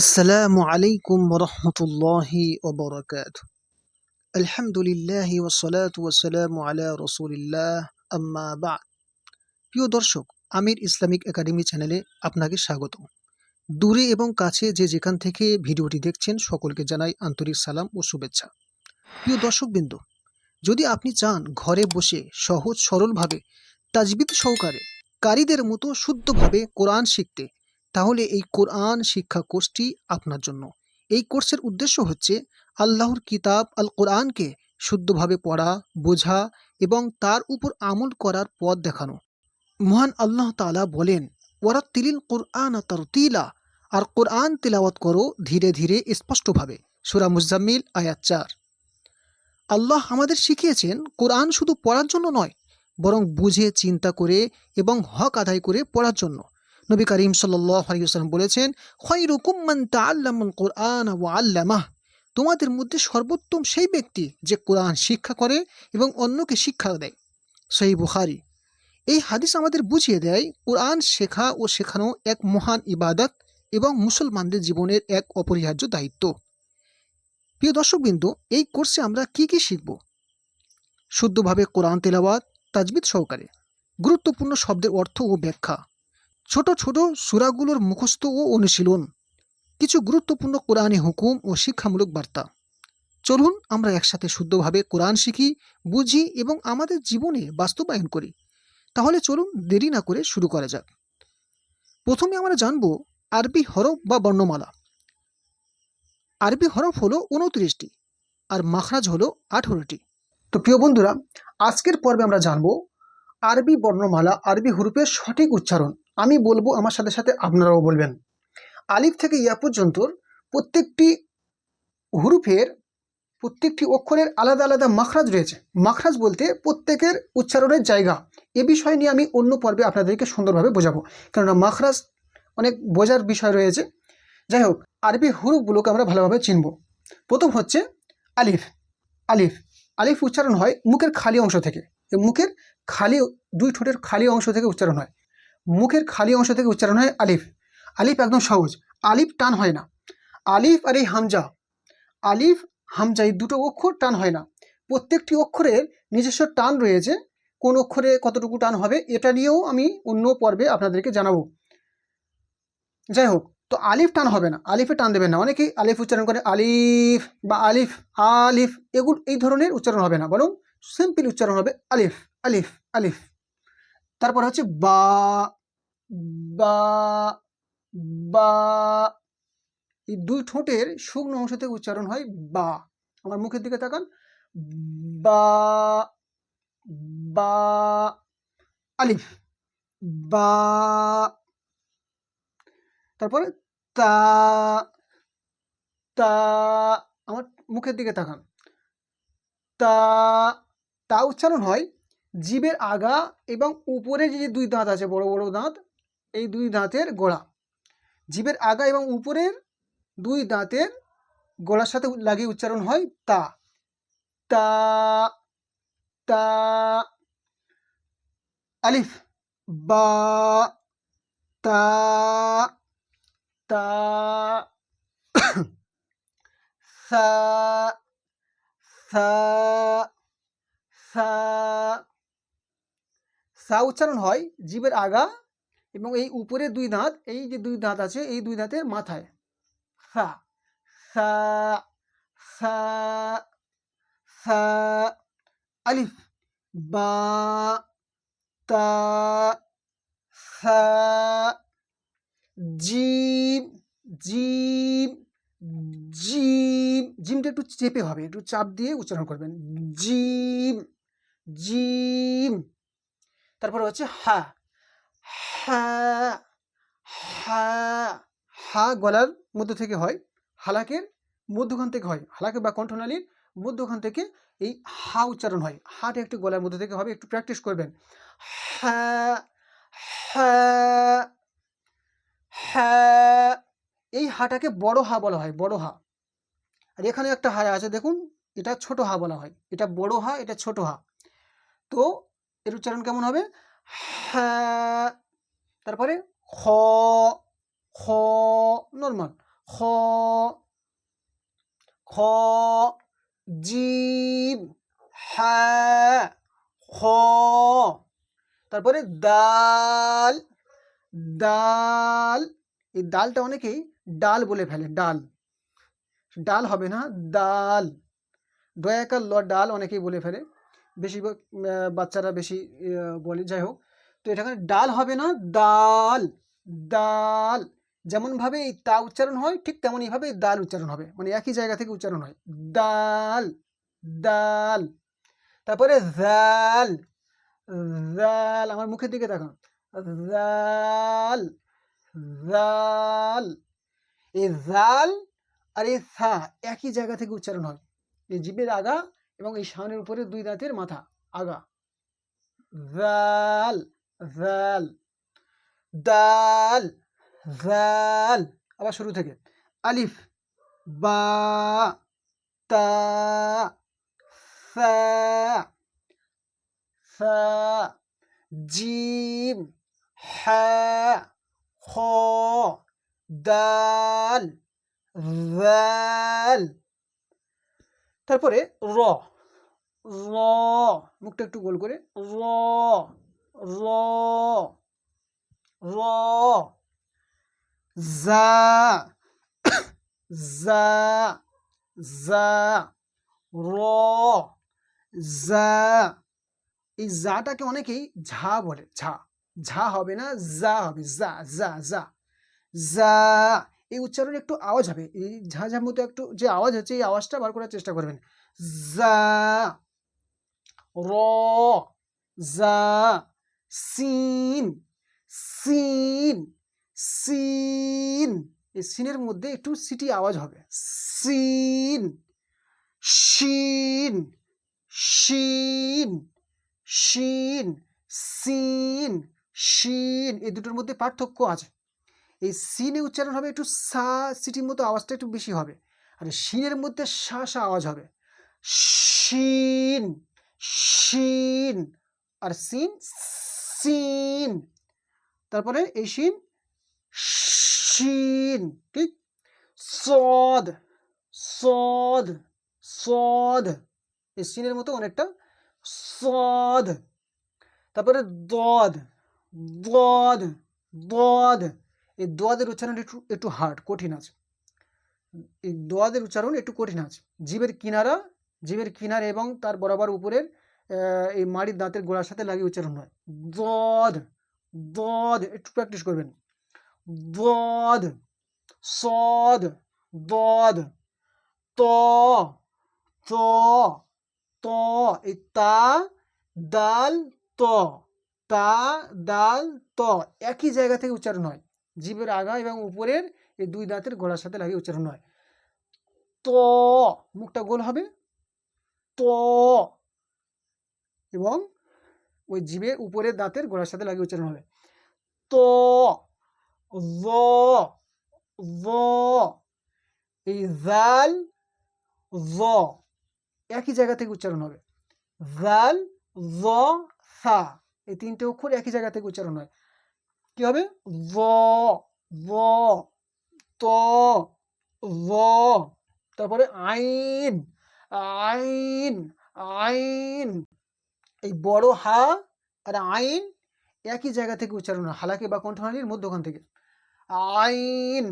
আসসালামু আলাইকুম রহমতুল্লাহি ওবরাকাত আলহামদুলিল্লাহ ওসলাত ওসালাম আলা রসুলিল্লাহ, আম্মা বা প্রিয় দর্শক, আমির ইসলামিক একাডেমি চ্যানেলে আপনাকে স্বাগত। দূরে এবং কাছে যে যেখান থেকে ভিডিওটি দেখছেন, সকলকে জানাই আন্তরিক সালাম ও শুভেচ্ছা। প্রিয় দর্শকবৃন্দ, যদি আপনি চান ঘরে বসে সহজ সরলভাবে তাজবিদ সহকারে কারীদের মতো শুদ্ধভাবে কোরআন শিখতে তাহলে এই কোরআন শিক্ষা কোর্সটি আপনার জন্য। এই কোর্সের উদ্দেশ্য হচ্ছে আল্লাহর কিতাব আল কোরআনকে শুদ্ধভাবে পড়া, বোঝা এবং তার উপর আমল করার পথ দেখানো। মহান আল্লাহ তাআলা বলেন ওরা তিলিল কোরআন তারতিলা আর কোরআন তিলাওয়াত করো ধীরে ধীরে স্পষ্টভাবে। সুরা মুজাম্মিল, আয়াত চার। আল্লাহ আমাদের শিখিয়েছেন, কোরআন শুধু পড়ার জন্য নয়, বরং বুঝে, চিন্তা করে এবং হক আদায় করে পড়ার জন্য। নবী করিম সাল্লাম বলেছেন তাআল্লামুল কোরআন আল্লামাহ। তোমাদের মধ্যে সর্বোত্তম সেই ব্যক্তি যে কোরআন শিক্ষা করে এবং অন্যকে শিক্ষা দেয়। সেই বুখারি। এই হাদিস আমাদের বুঝিয়ে দেয়, কোরআন শেখা ও শেখানো এক মহান ইবাদত এবং মুসলমানদের জীবনের এক অপরিহার্য দায়িত্ব। প্রিয় দর্শকবৃন্দ, এই কোর্সে আমরা কি কি শিখব? শুদ্ধভাবে কোরআন তেলাওয়াত তাজবিদ সহকারে। গুরুত্বপূর্ণ শব্দের অর্থ ও ব্যাখ্যা। ছোট ছোট সূরাগুলোর মুখস্থ ও অনুশীলন, কিছু গুরুত্বপূর্ণ কোরআনী হুকুম ও শিক্ষামূলক বার্তা। চলুন আমরা একসাথে শুদ্ধভাবে কোরআন শিখি, বুঝি এবং আমাদের জীবনে বাস্তবায়ন করি। তাহলে চলুন দেরি না করে শুরু করা যাক। প্রথমে আমরা জানব আরবি হরফ বা বর্ণমালা। আরবি হরফ হলো উনত্রিশটি আর মাখরাজ হলো আঠেরোটি। তো প্রিয় বন্ধুরা, আজকের পর্বে আমরা জানব আরবি বর্ণমালা আরবি হরফের সঠিক উচ্চারণ। আমি বলব আমার সাথে সাথে আপনারাও বলবেন। আলিফ থেকে ইয়া পর্যন্ত প্রত্যেকটি হুরুফের প্রত্যেকটি অক্ষরের আলাদা আলাদা মাখরাজ রয়েছে। মাখরাজ বলতে প্রত্যেকের উচ্চারণের জায়গা। এ বিষয় নিয়ে আমি অন্য পর্বে আপনাদেরকে সুন্দরভাবে বোঝাবো। কেননা মাখরাজ অনেক বোঝার বিষয় রয়েছে। যাই হোক, আরবি হুরুফগুলোকে আমরা ভালোভাবে চিনব। প্রথম হচ্ছে আলিফ। আলিফ। আলিফ উচ্চারণ হয় মুখের খালি অংশ থেকে। মুখের খালি, দুই ঠোঁটের খালি অংশ থেকে উচ্চারণ হয়। মুখের খালি অংশ থেকে উচ্চারণ হয় আলিফ। আলিফ একদম সহজ। আলিফ টান হয় না। আলিফ আর এই হামজা। আলিফ, হামজা এই দুটো অক্ষর টান হয় না। প্রত্যেকটি অক্ষরের নিজস্ব টান রয়েছে। কোন অক্ষরে কতটুকু টান হবে এটা নিয়েও আমি অন্য পর্বে আপনাদেরকে জানাব। যাই হোক, তো আলিফ টান হবে না। আলিফে টান দেবেন না। অনেকেই আলিফ উচ্চারণ করে আলিফ বা আলিফ আলিফ এগুলো এই ধরনের উচ্চারণ হবে না। বরং সিম্পল উচ্চারণ হবে আলিফ আলিফ আলিফ। তারপর হচ্ছে বা বা বা। এই দুই ঠোঁটের শুকনো অংশ থেকে উচ্চারণ হয় বা। আমার মুখের দিকে তাকান। বা বা, আলিফ। বা। তারপরে তা তা। আমার মুখের দিকে তাকান। তা তা উচ্চারণ হয় জীবের আগা এবং উপরে যে দুই দাঁত আছে, বড় বড় দাঁত, এই দুই দাঁতের গোড়া। জীবের আগা এবং উপরের দুই দাঁতের গোড়ার সাথে লাগিয়ে উচ্চারণ হয় তা। তা তা, আলিফ, বা, তা তা, সা সা সা সা উচ্চারণ হয় জীবের আগা এবং এই উপরে দুই দাঁত, এই যে দুই দাঁত আছে, এই দুই দাঁতের মাথায়। সা সা সা আলিফ, বা, তা, সা জিম জিম জিম জিমটা একটু চেপে হবে, একটু চাপ দিয়ে উচ্চারণ করবেন। জিম জিম তারপরে হচ্ছে হা হা হা হা গলার মধ্য থেকে হয়, হালাকের মধ্যখান থেকে হয়, হালাকে বা কণ্ঠনালীর মধ্যখান থেকে এই হা উচ্চারণ হয়, হাটা একটু গলার মধ্যে থেকে হবে, একটু প্র্যাকটিস করবেন, হা হা হা, এই হাটাকে বড় হা বলা হয়, বড় হা, আর এখানে একটা হা আছে, দেখুন, এটা ছোট হা বলা হয়, এটা বড় হা, এটা ছোট হা, তো এর উচ্চারণ কেমন হবে? হ্যাঁ তারপরে খ খ নর্মাল খ খ জিম হ্যাঁ খ, তারপরে দাল দাল এই ডালটা অনেকেই ডাল বলে ফেলে, ডাল। ডাল হবে না দাল দয়াকার ল, ডাল অনেকেই বলে ফেলে। বেশিরভাগ বাচ্চারা বেশি বলে। যাই হোক, তো এটা ডাল হবে না দাল দাল যেমনভাবে এই তা উচ্চারণ হয়, ঠিক তেমনইভাবে দাল উচ্চারণ হবে। মানে একই জায়গা থেকে উচ্চারণ হয়। দাল দাল তারপরে জাল জাল আমার মুখের দিকে তাকান। জাল জাল এই জাল আর এই সা একই জায়গা থেকে উচ্চারণ হয়। এই জিভের আগা এবং এই সামনের উপরে দুই দাঁতের মাথা, আগা। জাল জাল দাল জাল আবার শুরু থেকে। আলিফ, বা, তা জিম হ্যাঁ খ দাল জাল তারপরে র র, মুখটা একটু গোল করে, র র র জা যা যা, র জা এই জাটাকে অনেকেই ঝা বলে, ঝা। ঝা হবে না, যা হবে, যা যা যা। জা এই উচ্চারণে একটু আওয়াজ হবে। এই ঝা ঝার মতো একটু যে আওয়াজ হচ্ছে, এই আওয়াজটা বার করার চেষ্টা করবেন। জা র জা সিন সিন সিন। এই সিনের মধ্যে একটু সিটি আওয়াজ হবে। সিন, শিন শিন শিন, সিন, শিন। এই দুটোর মধ্যে পার্থক্য আছে। এই সিনে উচ্চারণ হবে একটু সা সিটির মতো আওয়াজটা একটু বেশি হবে। আর শিনের মধ্যে সা সা আওয়াজ হবে। শিন শিন, আর সিন সিন। তারপরে এই শিন শিন, ঠিক? সদ সদ সদ। এই সিনের মতো অনেকটা। সদ। তারপরে দদ দদ দদ। এই দোয়াদের উচ্চারণ একটু একটু হার্ড, কঠিন আছে। এই দোয়াদের উচ্চারণ একটু কঠিন আছে। জীবের কিনারা জীবের কিনারা এবং তার বরাবর উপরের এই মাড়ির দাঁতের গোড়ার সাথে লাগিয়ে উচ্চারণ হয়। দদ দদ একটু প্র্যাকটিস করবেন। দদ সদ দদ ত ত ত, এই তা, দাল, ত, তা, দাল, ত, একই জায়গা থেকে উচ্চারণ হয়। জিভের আগা এবং উপরের এই দুই দাঁতের গলার সাথে লাগিয়ে উচ্চারণ হয়। ত, মুখটা গোল হবে। ত, এবং ওই জিভে উপরের দাঁতের গোড়ার সাথে লাগিয়ে উচ্চারণ হবে। ত এই জাল, জ, একই জায়গা থেকে উচ্চারণ হবে। জাল, জ, সা, এই তিনটে অক্ষর একই জায়গা থেকে উচ্চারণ হয়। কি হবে? জ জ ত জ তারপরে আইন আইন আইন। এই বড় হা আর আইন একই জায়গা থেকে উচ্চারণ হালাকি বা কণ্ঠনালীর মধ্যখান থেকে। আইন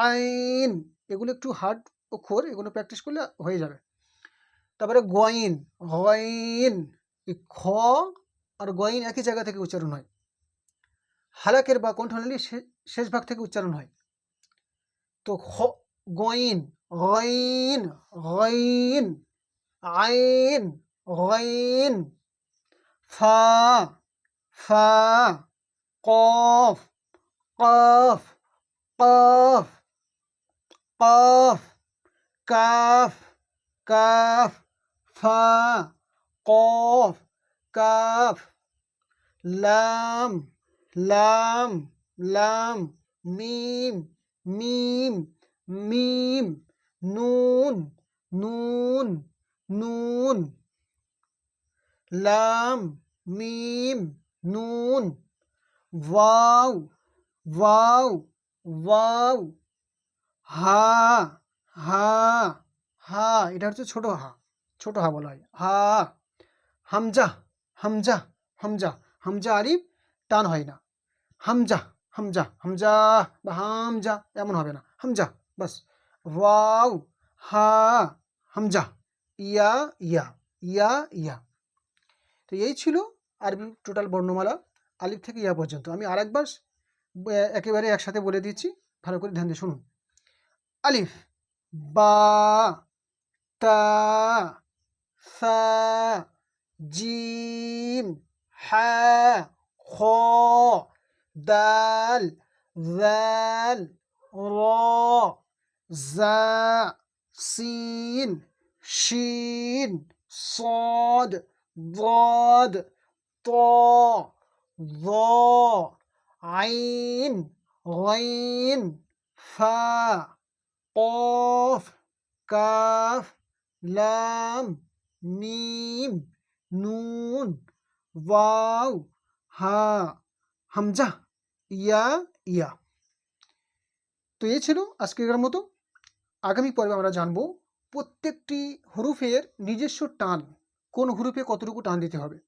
আইন। এগুলো একটু হার্ড অক্ষর এগুলো প্র্যাকটিস করলে হয়ে যাবে। তারপরে গইন গইন। এই খ আর গইন একই জায়গা থেকে উচ্চারণ হয়। হালাকের বা কণ্ঠনালীর শে- শেষ ভাগ থেকে উচ্চারণ হয়। তো গইন গইন গইন আইন গইন ফা ফা, কফ কফ কফ কফ কাফ কাফ, ফা, কফ, কাফ, লাম লাম লাম, মিম মিম মিম, নুন নুন নুন, লাম, মিম, নুন, ওয়াও ওয়াও ওয়াও, হা হা হা, এটা হচ্ছে ছোট হা ছোট হা বলা হয়, হা, হামজা হামজা হামজা হামজা আলিফ টান হয় না। হামজা হামজা হামজা বা হামজা এমন হবে না। হামজা, বাস। ওয়াও, হা, হামজা, ইয়া ইয়া ইয়া ইয়া। তো এই ছিল আরবি টোটাল বর্ণমালা, আলিফ থেকে ইয়া পর্যন্ত। আমি আরেকবার একেবারে একসাথে বলে দিচ্ছি, ভালো করে ধ্যান দিয়ে শুনুন। আলিফ, বা, তা, সা, জিম হা খ دال ذال را زا سين شين صاد ضاد طا ضا عين غين فا قاف كاف لام ميم نون واو ها همزة. ইয়া ইয়া। তো এ ছিল আজকের মতো। আগামী পর্বে আমরা জানব প্রত্যেকটি হরুফের নিজস্ব টান, কোন হরুফে কতটুকু টান দিতে হবে।